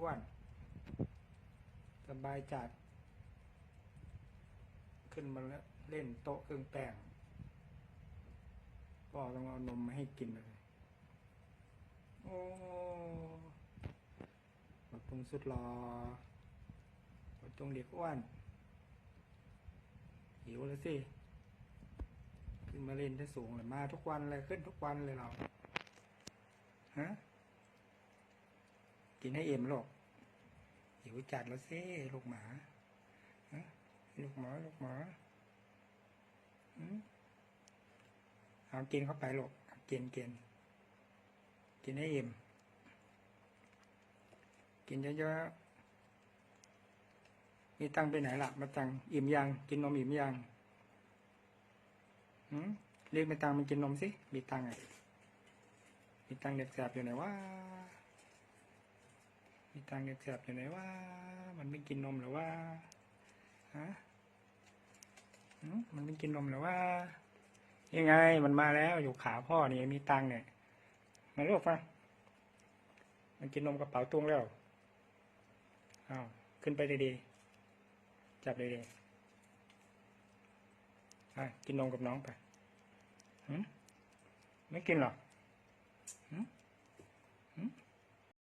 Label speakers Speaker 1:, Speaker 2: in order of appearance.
Speaker 1: อ้วน สบายจัด ขึ้นมาแล้วเล่นโต๊ะเครื่องแป้งพ่อต้องเอานมมาให้กินเลย โอ้บักตุงสุดรอบักตุงเด็กอ้วน หิวแล้วสิ ขึ้นมาเล่นที่สูงเลยมาทุกวันเลยขึ้นทุกวันเลยเรา ฮะ กินให้เอ็มหรอกหิวจัดแล้วสิลูกหมาลูกหมาลูกหมาเอากินเข้าไปลูกกินกินกินให้เอ็มกินเยอะๆมีตังไปไหนล่ะ มาตังอิ่มยัง กินนมอิ่มยังเรียกมาตังมันกินนมสิ มีตังค์อะมีตังเด็กแสบอยู่ไหนวะีตังเด็กแสบอยู่ไหนวะมันไม่กินนมหรือว่าฮะมันไม่กินนมหรือว่า ยังไง มันมาแล้วอยู่ขาพ่อนี่มีตังเนี่ยมาลูกฟังมันกินนมกระเป๋าตุงแล้วอ้าวขึ้นไปดีๆจับดีๆอะกินนมกับน้องไปหืมไม่กินหรอ